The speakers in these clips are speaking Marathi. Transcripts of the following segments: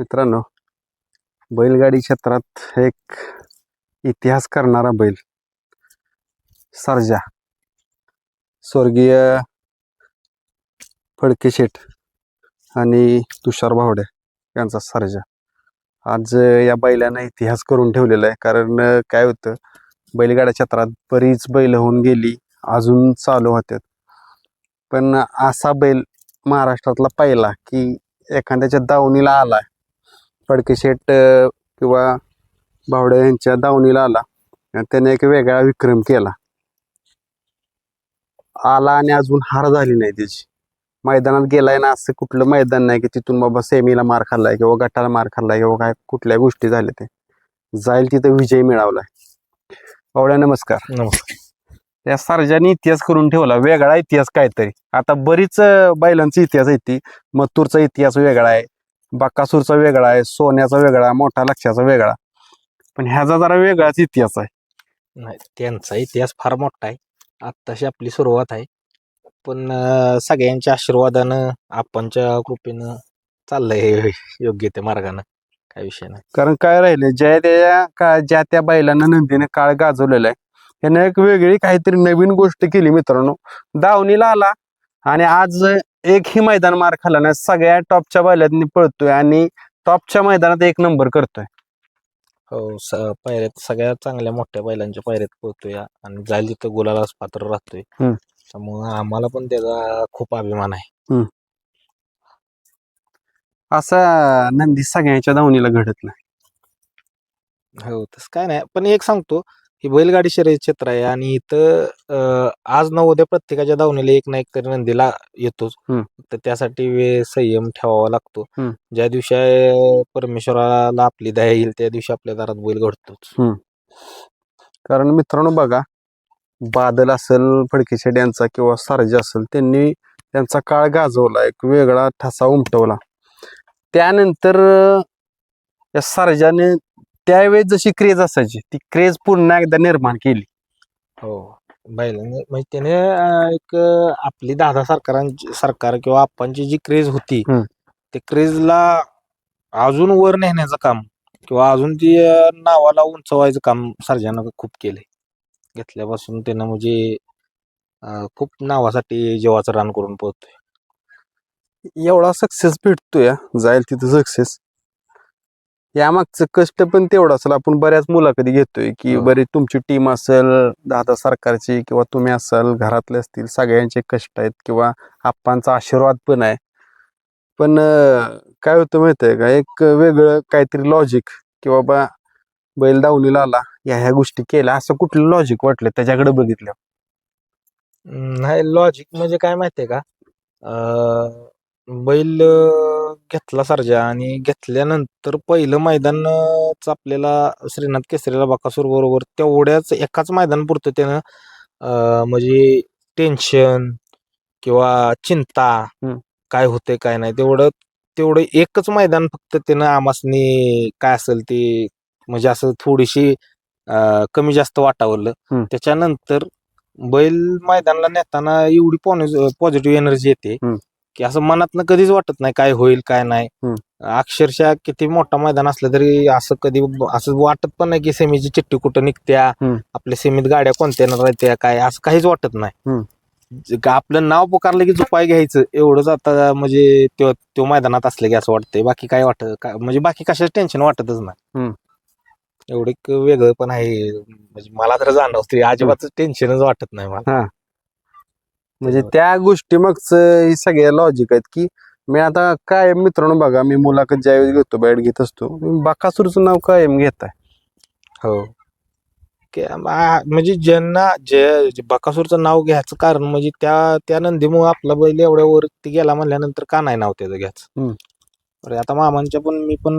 मित्रांनो बैलगाडी क्षेत्रात एक इतिहास करणारा बैल सर्जा. स्वर्गीय फडके शेठ आणि तुषार भावड्या यांचा सर्जा. आज या बैलानं इतिहास करून ठेवलेला आहे कारण काय होतं बैलगाड्या क्षेत्रात बरीच बैल होऊन गेली अजून चालू होत्यात. पण असा बैल महाराष्ट्रातला पहिला की एखाद्याच्या दावणीला आला फडके शेट अ, किंवा भावड्या यांच्या दावणीला आला. आणि त्याने एक वेगळा विक्रम केला. आला आणि अजून हार झाली नाही त्याची. मैदानात गेलाय ना असं कुठलं मैदान नाही की तिथून बाबा सेमीला मार खाल्लाय किंवा गटाला मार खाल्लाय किंवा काय कुठल्या गोष्टी झाल्या ते जाईल तिथं विजय मिळवलाय. भावड्या नमस्कार. नमस्कार. त्या सर्जाने इतिहास करून ठेवला वेगळा इतिहास काहीतरी. आता बरीच बैलांचा इतिहास आहे ती. मथुरचा इतिहास वेगळा आहे. बाकासूरचा वेगळा आहे सोन्याचा वेगळा मोठा लक्षाचा वेगळा पण ह्याचा जरा वेगळाच इतिहास आहे. नाही त्यांचा इतिहास फार मोठा आहे. आत्ताशी आपली सुरुवात आहे. पण सगळ्यांच्या आशीर्वादानं आपणच्या कृपेनं चाललंय हे योग्य त्या मार्गानं. काय विषय नाही. कारण काय राहिले ज्या त्या का ज्या त्या बैलांना नंदीने काळ गाजवलेला आहे त्याने एक वेगळी काहीतरी नवीन गोष्ट केली मित्रांनो. दावणीला आला आणि आज एकही मैदान मार खाल्ला नाही. सगळ्या टॉपच्या बैलांनी पळतोय आणि टॉपच्या मैदानात एक नंबर करतोय. हो स पायऱ्यात सगळ्या चांगल्या मोठ्या बैलांच्या पायऱ्यात पोहतोय आणि जाईल तिथं गुलालाच पात्र राहतोय. हम्म. त्यामुळं आम्हाला पण त्याचा खूप अभिमान आहे. असा नंदी सगळ्यांच्या दावणीला घडत नाही. हो तसं काय नाही. पण एक सांगतो ही बैलगाडी शर्यत क्षेत्र आहे आणि इथं आज न उद्या प्रत्येकाच्या दावणीला एक ना एक तरी नंदीला येतोच. तर त्यासाठी वे संयम ठेवावा लागतो. ज्या दिवशी परमेश्वराला आपली दया येईल त्या दिवशी आपल्या दारात बैल घडतोच. कारण मित्रांनो बघा बादल असेल फडकेशेड यांचा किंवा सारजा असेल त्यांनी त्यांचा काळ गाजवला एक वेगळा ठसा उमटवला. त्यानंतर या सारजाने त्यावेळेस जशी क्रेज असायची ती क्रेज पुन्हा एकदा निर्माण केली. हो. बैलाने म्हणजे त्याने अं, एक अं, आपली दादा सरकारांची सरकार किंवा आपणची जी क्रेज होती हम्म. ते क्रेजला अजून वर नेण्याचं काम किंवा अजून ती अं, नावाला उंचवायचं काम सर्जानं खूप केलंय. घेतल्यापासून त्यानं म्हणजे अं, खूप नावासाठी जीवाचं रान करून पोहतोय एवढा सक्सेस भेटतोय हा, जाईल तिथं सक्सेस यामागचं कष्ट पण तेवढं असेल. आपण बऱ्याच मुलाखती घेतोय की हो. बरी तुमची टीम असेल दादा सरकारची किंवा तुम्ही असाल घरातले असतील सगळ्यांचे कष्ट आहेत किंवा आप्पांचा आशीर्वाद पण आहे. पण काय होतं माहितीये का? एक वेगळं काहीतरी लॉजिक की बाबा बैल दावणीला आला या ह्या गोष्टी केल्या असं कुठलं लॉजिक वाटलं त्याच्याकडे बघितलं? नाही लॉजिक म्हणजे काय माहितीये का? अं, बैल अं, घेतला सर्जा आणि घेतल्यानंतर पहिलं मैदानच आपल्याला श्रीनाथ केसरीला बाकासूर बरोबर तेवढ्याच एकाच मैदान पुरतं त्यानं अं, म्हणजे टेन्शन किंवा चिंता हम्म. काय होते काय नाही तेवढं तेवढं एकच मैदान फक्त त्यानं आमासनी काय असेल ते म्हणजे असं थोडीशी अं, कमी जास्त वाटावलं हम्म. त्याच्यानंतर बैल मैदानाला नेताना एवढी पॉझिटिव्ह एनर्जी येते हम्म. की असं मनातनं कधीच वाटत नाही काय होईल काय नाही हम्म. अक्षरशः किती मोठा मैदान असलं तरी असं कधी असं वाटत पण नाही की सेमीची चिठ्ठी कुठं निघत्या हम्म. आपल्या सेमीत गाड्या कोणत्या राहत्या काय असं काहीच वाटत नाही. जे आपलं नाव पुकारलं की झुपाय घ्यायचं एवढंच आता म्हणजे त्यो त्यो मैदानात असलं की असं वाटतंय बाकी काय वाटत का म्हणजे बाकी कशाच टेन्शन वाटतच नाही. एवढं एक वेगळं पण आहे म्हणजे मला तर जाणवते अजिबात टेन्शनच वाटत नाही मला म्हणजे त्या गोष्टी मागचं हे सगळे लॉजिक आहेत की मी आता काय मित्रांनो बघा मी मुलाखत ज्यावेळेस घेतो बॅट घेत असतो बाकासूरचं नाव कायम घेत आहे हो म्हणजे ज्यांना जे जे बकासूरचं नाव घ्यायचं कारण म्हणजे त्या त्या नंदीमुळे आपला बैल एवढ्या वरती गेला म्हणल्यानंतर का नाही नाव त्याचं घ्यायचं. बरं आता मामांच्या पण मी पण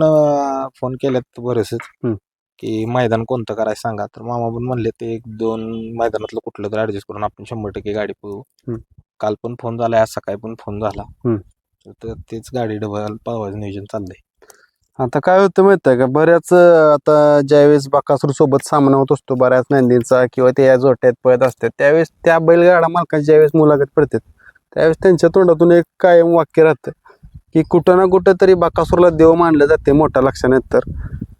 फोन केल्यात हम्म. की मैदान कोणतं करायचं सांगा तर मामा पण म्हणले ते एक दोन मैदानातलं कुठलं तर ऍडजस्ट करून आपण शंभर टक्के गाडी पळवू हम्म. काल पण फोन झाला आज सकाळी पण फोन झाला हम्म. तर तेच गाडी डबल पळवायचं नियोजन चाललंय आता काय होतं माहीत आहे का बऱ्याच अं, आता ज्यावेळेस बाकासूर सोबत सामना होत असतो बऱ्याच नंदींचा किंवा ते या जोट्यात पळत असतात त्यावेळेस त्या बैलगाडा मालकाची ज्यावेळेस मुलाखत पडतात त्यावेळेस त्यांच्या तोंडातून एक कायम वाक्य राहतं की कुठं ना कुठं तरी बकासूरला देव मानलं जाते मोठ्या लक्षानंतर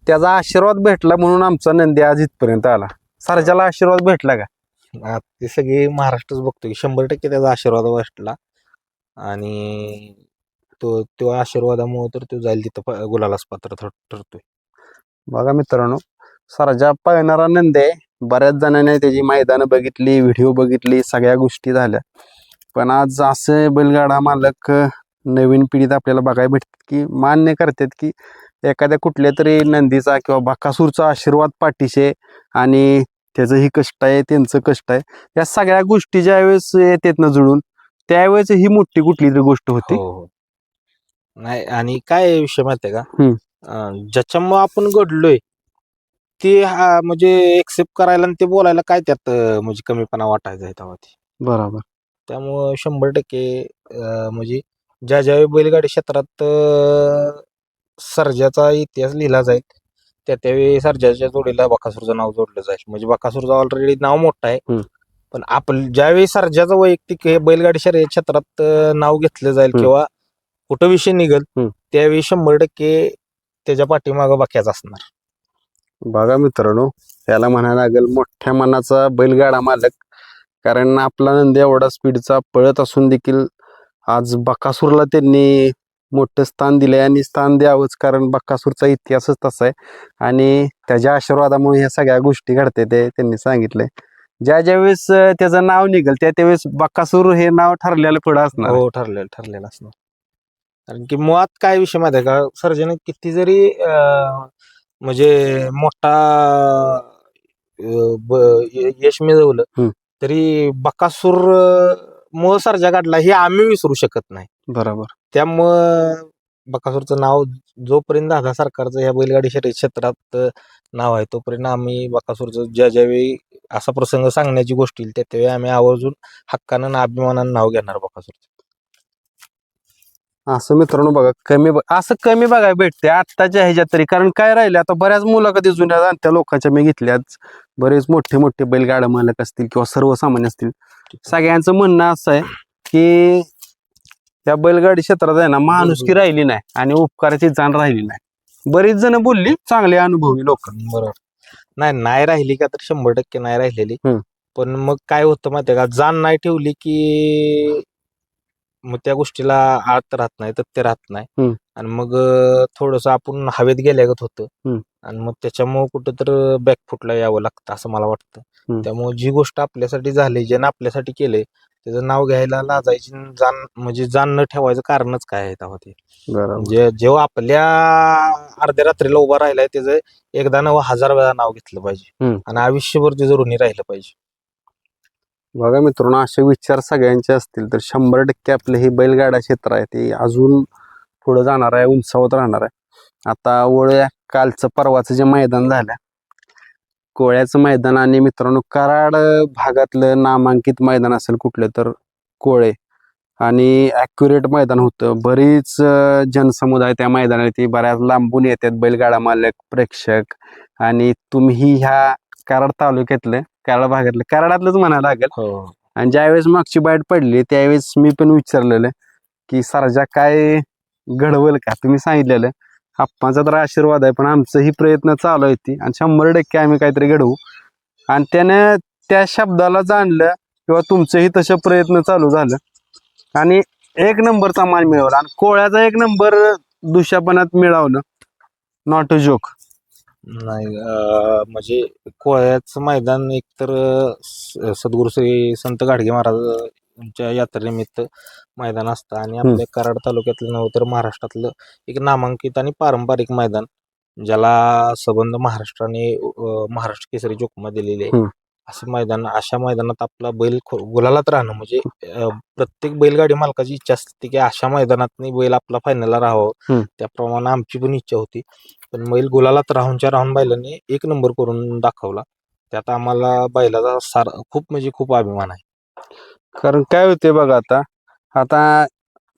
त्याचा आशीर्वाद भेटला म्हणून आमचा नंदी आज इथपर्यंत आला. सरजाला आशीर्वाद भेटला का? आ, ते सगळे महाराष्ट्रच बघतो की शंभर टक्के त्याचा आशीर्वाद वाटला आणि तो तो आशीर्वादामुळे तर तो जाईल तिथं प- गुलालाच पात्र ठर- ठरतोय. बघा मित्रांनो सरजा पळणारा नंदी आहे बऱ्याच जणांनी त्याची मैदानं बघितली व्हिडिओ बघितली सगळ्या गोष्टी झाल्या. पण आज असे बैलगाडा मालक अ, नवीन पिढीत आपल्याला बघायला भेटतात की मान्य करतात की एखाद्या कुठल्या तरी नंदीचा किंवा बकासूरचा आशीर्वाद पाठीशे आणि त्याचंही कष्ट आहे त्यांचं कष्ट आहे. या सगळ्या गोष्टी ज्यावेळेस येतात ना जुळून त्यावेळेस ही मोठी कुठली तरी गोष्ट होती. हो हो. नाही आणि काय विषय माहितीये का? ज्याच्यामुळे आपण घडलोय ते हा म्हणजे एक्सेप्ट करायला आणि ते बोलायला काय त्यात म्हणजे कमीपणा वाटायचा आहे तेव्हा ते. बरोबर. त्यामुळं शंभर टक्के म्हणजे ज्या ज्यावेळी बैलगाडी क्षेत्रात सर्जाचा इतिहास लिहिला जाईल त्या त्यावेळी सर्जाच्या जोडीला बकासूरचं नाव जोडलं जाईल म्हणजे बकासूरचं ऑलरेडी नाव मोठं आहे. पण आपण ज्यावेळी सर्जाचं वैयक्तिक हे बैलगाडी शर्यत क्षेत्रात नाव घेतलं जाईल. किंवा कुठं विषय निघल. त्यावेळी शंभर टक्के त्याच्या पाठीमागं बाक्याच असणार बघा मित्रांनो याला म्हणायला लागेल मोठ्या मनाचा बैलगाडा मालक कारण आपला नंदी एवढा स्पीडचा पळत असून देखील आज बकासूरला त्यांनी मोठं स्थान दिलंय आणि स्थान द्यावंच कारण बकासूरचा इतिहासच तसा आहे. आणि त्याच्या आशीर्वादामुळे ह्या सगळ्या गोष्टी घडते ते त्यांनी सांगितलंय. ज्या ज्या वेळेस त्याचं नाव निघेल त्या त्यावेळेस बकासूर हे नाव ठरलेलं पुढं असणार. हो ठरलेलं ठरलेलं असणार. कारण की मुळात काय विषय माहिती आहे का? सर्जन किती जरी म्हणजे मोठा यश मिळवलं. तरी बकासूर मुळ सर्जा काढला हे आम्ही विसरू शकत नाही. बरोबर. त्यामुळं बकासूरचं नाव जोपर्यंत दादा सरकारचं या बैलगाडी शर्यत क्षेत्रात नाव आहे तोपर्यंत आम्ही बकासूरचं ज्या ज्यावेळी असा प्रसंग सांगण्याची गोष्ट येईल त्या त्यावेळी आम्ही आवर्जून हक्कानं आणि अभिमानानं नाव घेणार बकासूरचं. असं मित्रांनो बघा कमी ब- असं कमी बघायला भेटते आत्ताच्या ह्याच्यात तरी. कारण काय राहिले आता बऱ्याच मुलाखती जुन्या जाणत्या लोकांच्या मी घेतल्याच बरेच मोठे मोठे बैलगाडा मालक असतील किंवा सर्वसामान्य असतील. सगळ्यांचं म्हणणं असं आहे की त्या बैलगाडी क्षेत्रात आहे ना माणुसकी राहिली नाही आणि उपकाराची जाण राहिली नाही. बरीच जण बोलली चांगले अनुभवी लोक. बरोबर. नाही नाही राहिली का तर शंभर टक्के नाही राहिलेली. हम्म. पण मग काय होतं माहितीये का? जाण नाही ठेवली की मग त्या गोष्टीला आत राहत नाही तथ्य राहत नाही. हम्म. आणि मग थोडस आपण हवेत गेल्यागत होतं. हम्म. आणि मग त्याच्यामुळे कुठं तर बॅकफुटला यावं लागतं असं मला वाटतं. हम्म. त्यामुळे जी गोष्ट आपल्यासाठी झाली ज्यानं आपल्यासाठी केले त्याचं नाव घ्यायला लाजायची जाण म्हणजे जाण न ठेवायचं कारणच काय आहे तेव्हा ते. बरोबर. जे जेव्हा आपल्या अर्ध्या रात्रीला उभा राहिलाय त्याचं एकदा नव हजार वेळा नाव घेतलं पाहिजे. हम्म. आणि आयुष्यभर त्याचं ऋणी राहिलं पाहिजे. बघा मित्रांनो असे विचार सगळ्यांचे असतील तर शंभर टक्के आपले हे बैलगाडा क्षेत्र आहे ते अजून पुढे जाणार आहे उंचावत राहणार आहे. आता वळूया कालचं परवाचं जे मैदान झालं कोळ्याचं मैदान आणि मित्रांनो कराड भागातलं नामांकित मैदान असेल कुठलं तर कोळे. आणि ॲक्युरेट मैदान होतं. बरीच जनसमुदाय त्या मैदानावरती बऱ्याच लांबून येतात बैलगाडा मालक प्रेक्षक. आणि तुम्ही ह्या कराड तालुक्यातलं कराड भागातलं कराडातलंच म्हणायला लागेल. हो. आणि ज्यावेळेस मागची बाईट पडली त्यावेळेस मी पण विचारलेलं की सरजा काय घडवल का? तुम्ही सांगितलेलं. आप्पांचा तर आशीर्वाद आहे पण आमचंही प्रयत्न चालू आहे ती. आणि शंभर टक्के आम्ही काहीतरी घडवू. आणि त्याने त्या शब्दाला जाणलं किंवा तुमचंही तसं प्रयत्न चालू झालं. आणि एक नंबरचा मान मिळवला. आणि कोळ्याचा एक नंबर दुशापणात मिळवलं. नॉट अ जोक नाही अं, म्हणजे कोळ्याचं मैदान एकतर अं, स- सद्गुरू श्री संत गाडगे महाराज यांच्या यात्रेनिमित्त मैदान असतं आणि आपल्या कराड तालुक्यातलं नव्हे तर महाराष्ट्रातलं एक नामांकित आणि पारंपरिक मैदान ज्याला संबंध महाराष्ट्राने अं, महाराष्ट्र केसरी जोखमा दिलेली आहे. हम्म. असं मैदान अशा मैदानात आपला बैल खो- गुलालात राहणं म्हणजे अं, प्रत्येक बैलगाडी मालकाची इच्छा असते की अशा मैदानात बैल आपला फायनलला राहावं. हम्म. त्याप्रमाणे आमची पण इच्छा होती. पण बैल गुलालात राहूनच्या राहून बैलांनी एक नंबर करून दाखवला. त्यात आम्हाला बैलाचा सार खूप म्हणजे खूप अभिमान आहे. कारण काय होते बघा आता आता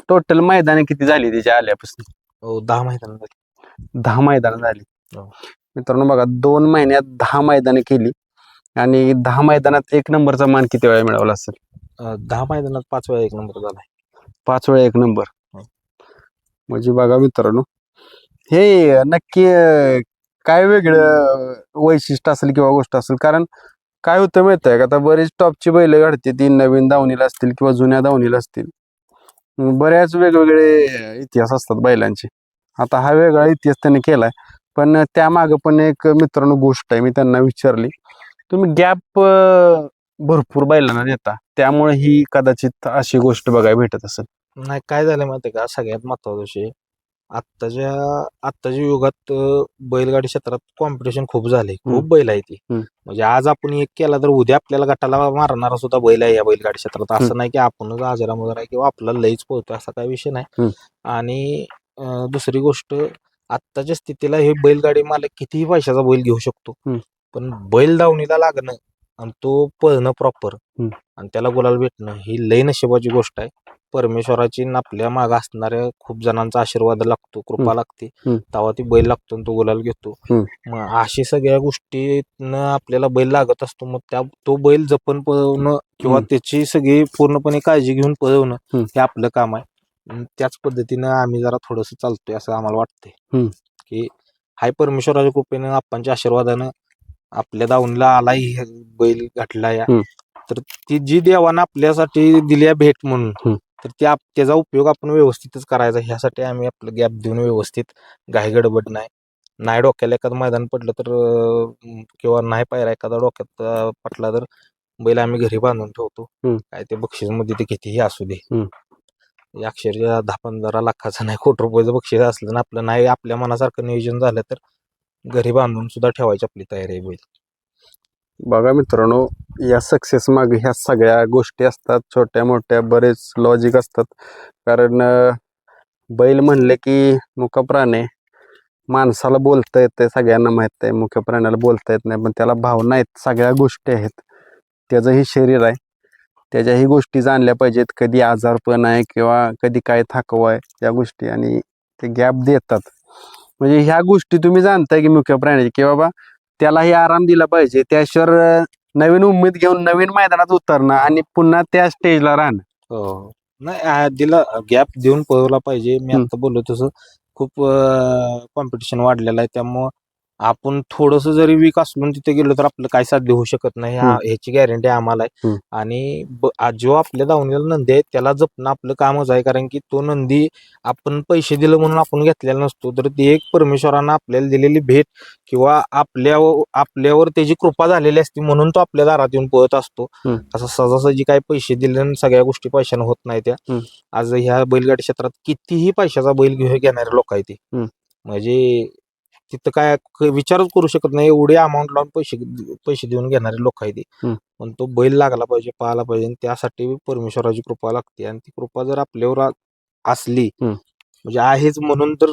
टोटल मैदाने किती झाली त्याच्या आल्यापासून? हो, दहा मैदान झाली. दहा मैदानं झाली. हो. मित्रांनो बघा दोन महिन्यात दहा मैदानं केली आणि दहा मैदानात एक नंबरचा मान किती वेळा मिळवला असेल? अं, दहा मैदानात पाच वेळा एक नंबर झालाय. पाच वेळा एक नंबर. हो. म्हणजे बघा मित्रांनो हे नक्की अं, काय वेगळं वैशिष्ट्य असेल किंवा गोष्ट असेल? कारण काय होतं माहीत आहे का? आता बरेच टॉपची बैल घडते ती नवीन दावणीला असतील किंवा जुन्या दावणीला असतील. बऱ्याच वेगवेगळे इतिहास असतात बैलांचे. आता हा वेगळा इतिहास त्याने केलाय. पण त्यामागं पण एक मित्रांनो गोष्ट आहे मी त्यांना विचारली. तुम्ही गॅप भरपूर बैलांना देता. त्यामुळे ही कदाचित अशी गोष्ट बघायला भेटत असेल. नाही काय झालं माहिती का? सगळ्यात महत्त्वाचा विषय आत्ताच्या आत्ताच्या युगात बैलगाडी क्षेत्रात कॉम्पिटिशन खूप झाले खूप बैल आहे ती. म्हणजे आज आपण एक केला तर उद्या आपल्याला गटाला मारणारा सुद्धा बैल आहे या बैलगाडी क्षेत्रात असं. नाही की आपणच आजारा मजार आहे किंवा आपला लईच पोहतो असा काही विषय नाही. आणि दुसरी गोष्ट आत्ताच्या स्थितीला हे बैलगाडी मालक कितीही पैशाचा बैल घेऊ शकतो. पण बैल दावणीला लागणं आणि तो पळणं प्रॉपर. आणि त्याला गुलाल भेटणं ही लई नशिबाची गोष्ट आहे परमेश्वराची आपल्या माग असणाऱ्या खूप जणांचा आशीर्वाद लागतो कृपा लागते हम्म. तेव्हा ती बैल लागतो आणि तो गुलाल घेतो हम्म. मग अशी सगळ्या गोष्टीनं आपल्याला बैल लागत असतो मग त्या तो बैल जपन पळवणं किंवा हम्म. त्याची सगळी पूर्णपणे काळजी घेऊन पळवणं हम्म. हे आपलं काम आहे आणि त्याच पद्धतीनं आम्ही जरा थोडस चालतोय असं आम्हाला वाटतंय हम्म. की हाय परमेश्वराच्या कृपेनं आप्पांच्या आशीर्वादानं आपल्या दावणीला आलाही हे बैल घातला या हम्म. तर ती जी देवानं आपल्यासाठी दिली आहे भेट म्हणून हम्म. तर त्या त्याचा उपयोग आपण व्यवस्थितच करायचा. ह्यासाठी आम्ही आपलं गॅप देऊन व्यवस्थित घाई गडबड नाही. नाही डोक्याला एखादं मैदान पडलं तर किंवा नाही पायरा एखादा डोक्यात पटला तर बैल आम्ही घरी बांधून ठेवतो. काय ते बक्षीसमध्ये ते कितीही असू दे. अक्षरशः दहा पंधरा लाखाचं नाही कोटी रुपयाचं बक्षीस असलं ना आपलं नाही आपल्या मनासारखं नियोजन झालं तर घरी बांधून सुद्धा ठेवायची आपली तयारी आहे बैल. बघा मित्रांनो या सक्सेस मागे ह्या सगळ्या गोष्टी असतात. छोट्या मोठ्या बरेच लॉजिक असतात. कारण बैल म्हणले की मुख्य प्राणी माणसाला बोलता येते सगळ्यांना माहीत आहे. मुख्य प्राण्याला बोलता येत नाही. पण त्याला भावना आहेत सगळ्या गोष्टी आहेत. त्याचंही शरीर आहे. त्याच्याही गोष्टी जाणल्या पाहिजेत. कधी आजारपण आहे किंवा कधी काय थकवा आहे या गोष्टी. आणि ते गॅप देतात. म्हणजे ह्या गोष्टी तुम्ही जाणताय की मुख्य प्राण्याची. की बाबा त्यालाही आराम दिला पाहिजे. त्याशिवाय नवीन उमेद घेऊन नवीन मैदानात उतरणं आणि पुन्हा त्या स्टेजला राहणं. हो नाही आ, दिला गॅप देऊन पळवला पाहिजे. मी हम्म. आता बोललो तसं. खूप कॉम्पिटिशन वाढलेलं आहे. त्यामुळं आपण थोडस जरी वीक असलो तिथे गेलो तर आपलं काय साध्य होऊ शकत नाही. ह्याची गॅरंटी आम्हाला आहे हम्म. आणि ब- आ- जो आपल्या दावणीला नंदी आहे त्याला जपणं आपलं कामच आहे कारण की तो नंदी आपण पैसे दिलं म्हणून आपण घेतलेला नसतो तर ती एक परमेश्वरानं आपल्याला दिलेली भेट किंवा आपल्या आपल्यावर त्याची कृपा झालेली असते म्हणून तो आपल्या दारात येऊन पळत असतो हम्म. असं सहजासहजी काय पैसे दिले आणि सगळ्या गोष्टी पैशानं होत नाही त्या हम्म. आज ह्या बैलगाडी क्षेत्रात कितीही पैशाचा बैल घेऊ घेणारे लोक आहेत ते हम्म. म्हणजे तिथं काय क- विचारच करू शकत नाही. एवढे अमाऊंट लावून पैसे पैसे देऊन घेणारे लोक आहेत ते. हम्म. पण तो बैल लागला पाहिजे पाहायला पाहिजे. आणि त्यासाठी परमेश्वराची कृपा लागते. आणि ती कृपा जर आपल्यावर आ- असली हम्म. म्हणजे आहेच म्हणून तर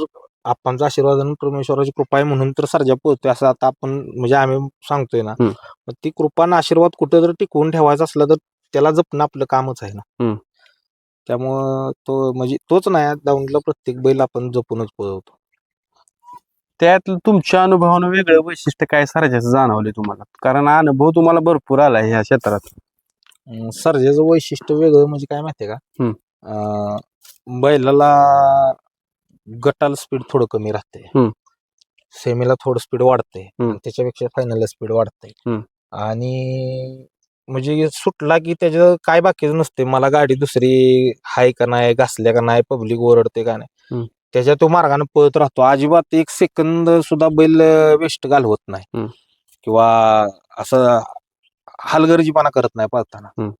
आपणचा आशीर्वाद आणि परमेश्वराची कृपा आहे म्हणून तर सर्जा पोहतोय असं आता आपण म्हणजे आम्ही सांगतोय ना. हम्म. मग ती कृपा आणि आशीर्वाद कुठं जर टिकवून ठेवायचा असला तर त्याला जपणं आपलं कामच आहे ना. त्यामुळं तो म्हणजे तोच नाही. दावणीला प्रत्येक बैल आपण जपूनच पळवतो. त्यात तुमच्या अनुभवानं वेगळं वैशिष्ट्य काय सारायचं जाणवले तुम्हाला कारण अनुभव तुम्हाला भरपूर आला ह्या क्षेत्रात अं, सर्जाचं वैशिष्ट्य वेगळं म्हणजे काय माहितीये का हम्म. अं, बैलाला गटाला स्पीड थोडं कमी राहते हम्म. सेमीला थोडं स्पीड वाढते हम्म. त्याच्यापेक्षा फायनलला स्पीड वाढते हम्म. आणि म्हणजे सुटला की त्याचं काय बाकीचं नसते मला गाडी दुसरी हाय का नाही घासल्या का नाही पब्लिक ओरडते का नाही. त्याच्या तो मार्गाने पळत राहतो अजिबात एक सेकंद सुद्धा बैल वेस्ट घालवत नाही हम्म. किंवा असं हलगर्जीपणा करत नाही पळताना हम्म.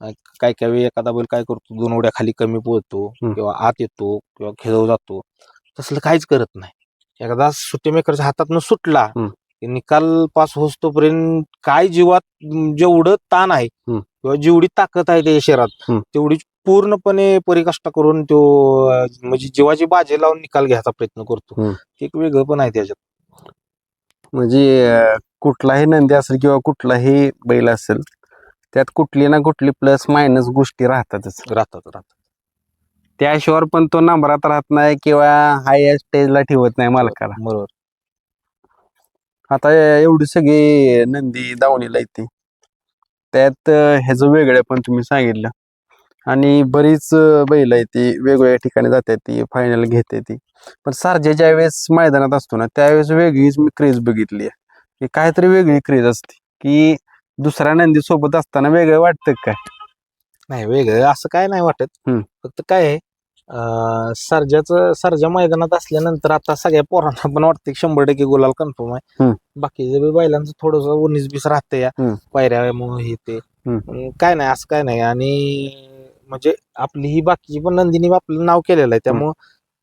अं, काय काय वेळी एखादा बैल काय करतो दोन उड्या खाली कमी पळतो हम्म. किंवा आत येतो किंवा खेळव जातो तसलं काहीच करत नाही एकदा सुट्टी मेकरच्या हातातनं सुटला हम्म. की निकाल पास होतोपर्यंत काय जीवात जेवढं ताण आहे हम्म. किंवा जेवढी ताकद आहे त्या हम्म. तेवढी पूर्णपणे परिकष्ट करून तो अं, म्हणजे जीवाची बाजी लावून निकाल घ्यायचा प्रयत्न करतो हम्म. ते एक वेगळं पण आहे त्याच्यात. म्हणजे अं, कुठलाही नंदी असेल किंवा कुठलाही बैल असेल त्यात कुठली ना कुठली प्लस मायनस गोष्टी राहतातच. राहतात राहतात. त्याशिवाय पण तो नंबरात राहत नाही किंवा हाय स्टेजला ठेवत नाही मालकाला. बरोबर. आता एवढी सगळी नंदी दावणीला येते. त्यात ह्याचं वेगळं पण तुम्ही सांगितलं. आणि बरीच बैल आहे ती वेगवेगळ्या ठिकाणी जाते ती फायनल घेते ती. पण सारजे ज्या वेळेस मैदानात असतो ना त्यावेळेस वेगळीच मी क्रेज बघितली आहे. की काहीतरी वेगळी क्रेज असते. की दुसऱ्या नंदी सोबत असताना वेगळं वाटतं काय नाही वेगळं असं काय नाही वाटत. फक्त काय आहे सर्जाचं सर्जा मैदानात असल्यानंतर आता सगळ्या पोरांना पण वाटतं की शंभर टक्के गुलाल कन्फर्म आहे. हम्म. बाकीच्या बी बैलांचं थोडस उन्नीस बीस राहतं या. हम्म. पायऱ्यामुळे हे ते. काय नाही असं काय नाही. आणि म्हणजे आपली ही बाकीची पण नंदिनी आपलं नाव केलेलं आहे. त्यामुळं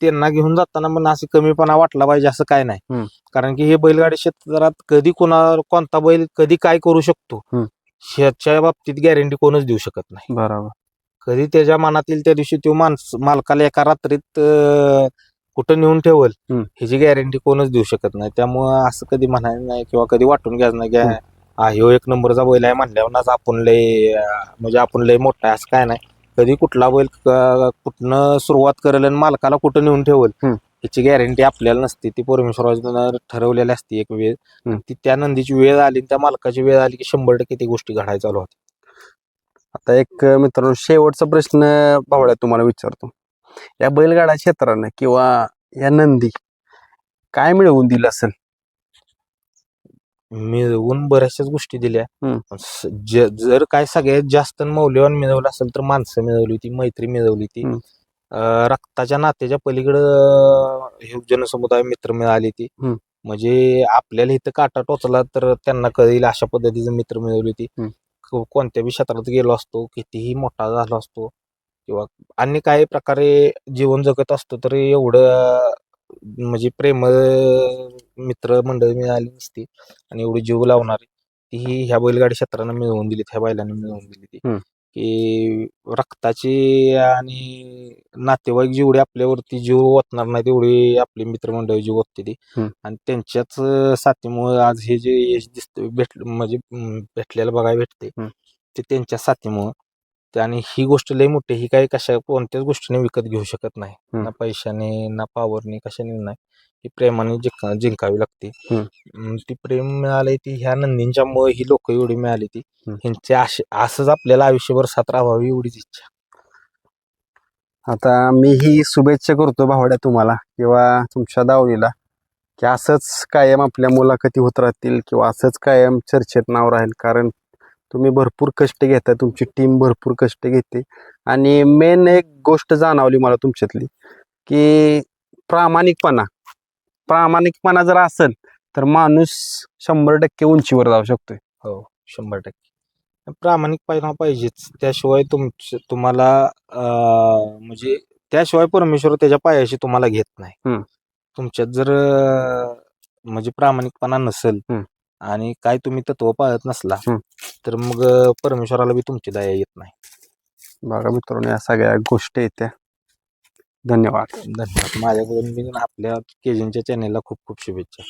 त्यांना घेऊन जाताना पण असं कमीपणा वाटला पाहिजे असं काय नाही. कारण की हे बैलगाडी क्षेत्रात कधी कोणा कोणता बैल कधी काय करू शकतो हम्म. ह्याच्या बाबतीत गॅरंटी कोणच देऊ शकत नाही. बरोबर. कधी त्याच्या मनातील त्या दिवशी तो माणस मालकाला एका रात्रीत अं, कुठं नेऊन ठेवल हम्म. ह्याची गॅरंटी कोणच देऊ शकत नाही त्यामुळं असं कधी म्हणायचं नाही किंवा कधी वाटून घ्यायचं नाही की हम्म. हा ह्यो एक नंबरचा बैल आहे म्हणल्यावर आपण लय अं, म्हणजे आपण लय मोठा आहे असं काय नाही कधी कुठला बैल क- कुठनं सुरुवात करेल आणि मालकाला कुठं नेऊन ठेवल हम्म. ह्याची गॅरंटी आपल्याला नसते ती परमेश्वरानं ठरवलेली असते एक वेळ हम्म. ती त्या नंदीची वेळ आली आणि त्या मालकाची वेळ आली की शंभर टक्के ती गोष्टी घडायला चालू होती आता एक मित्रांनो शेवटचा प्रश्न भावड्या तुम्हाला विचारतो या बैलगाडा क्षेत्रानं किंवा या नंदी काय मिळवून दिलं असेल मिळवून बऱ्याचशाच गोष्टी दिल्या हम्म. स- ज- जर काय सगळ्यात जास्त मौल्यवान मिळवलं असेल तर माणसं मिळवली होती मैत्री मिळवली ती हम्म. रक्ताच्या नात्याच्या पलीकडं हे जनसमुदाय मित्र मिळाली ती हम्म. म्हणजे आपल्याला इथं काटा टोचला तर त्यांना कळेल अशा पद्धतीचं मित्र मिळवली ती हम्म. कोणत्याही कोणत्या बी क्षेत्रात गेलो असतो कितीही मोठा झाला असतो किंवा अन्य काही प्रकारे जीवन जगत असतो तरी एवढं म्हणजे प्रेम मित्र मंडळी मिळाली नसती आणि एवढी जीव लावणारी ती ही ह्या बैलगाडी क्षेत्रानं मिळवून दिली ह्या बैलांनी मिळवून दिली ती की रक्ताची आणि नातेवाईक जेवढी आपल्यावरती जीव ओतणार नाही तेवढी आपली मित्रमंडळी जीव ओतते ती हम्म. आणि त्यांच्याच साथीमुळे आज हे जे यश दिसतं भेट म्हणजे अं, भेटलेलं बघायला भेटते हम्म. ते त्यांच्या साथीमुळं ते आणि ही गोष्ट लई मोठी. ही काही कशा कोणत्याच गोष्टीने विकत घेऊ शकत नाही हम्म. ना पैशाने ना पावरने कशाने नाही ही प्रेमाने जिंका जिंकावी लागते हम्म. अं, ती प्रेम मिळाली ती ह्या नंदींच्या मुळे ही लोक एवढी मिळाली ती हम्म. ह्यांचे असे असंच आपल्याला आयुष्यभर साथ राहावी एवढीच इच्छा आता मी ही शुभेच्छा करतो भावड्या तुम्हाला किंवा तुमच्या दावणीला की असंच कायम आपल्या मुलाखती होत राहतील किंवा असंच कायम चर्चेत नाव राहील कारण तुम्ही भरपूर कष्ट घेता तुमची टीम भरपूर कष्ट घेते. आणि मेन एक गोष्ट जाणवली मला तुमच्यातली की प्रामाणिकपणा. प्रामाणिकपणा जर असेल तर माणूस शंभर टक्के उंचीवर जाऊ शकतोय. हो शंभर टक्के. प्रामाणिकपणा पाहिजेच. त्याशिवाय तुमच तुम्हाला म्हणजे त्याशिवाय परमेश्वर त्याच्या पायाशी तुम्हाला घेत नाही. तुमच्यात जर म्हणजे प्रामाणिकपणा नसेल. आणि काय तुम्ही तत्व पाळत नसला हम्म. तर मग अं, परमेश्वराला बी तुमची दया येत नाही. बघा मित्रांनो या सगळ्या गोष्टी येत्या धन्यवाद. धन्यवाद. माझ्याकडून बी आपल्या केजींच्या चॅनेलला खूप खूप शुभेच्छा.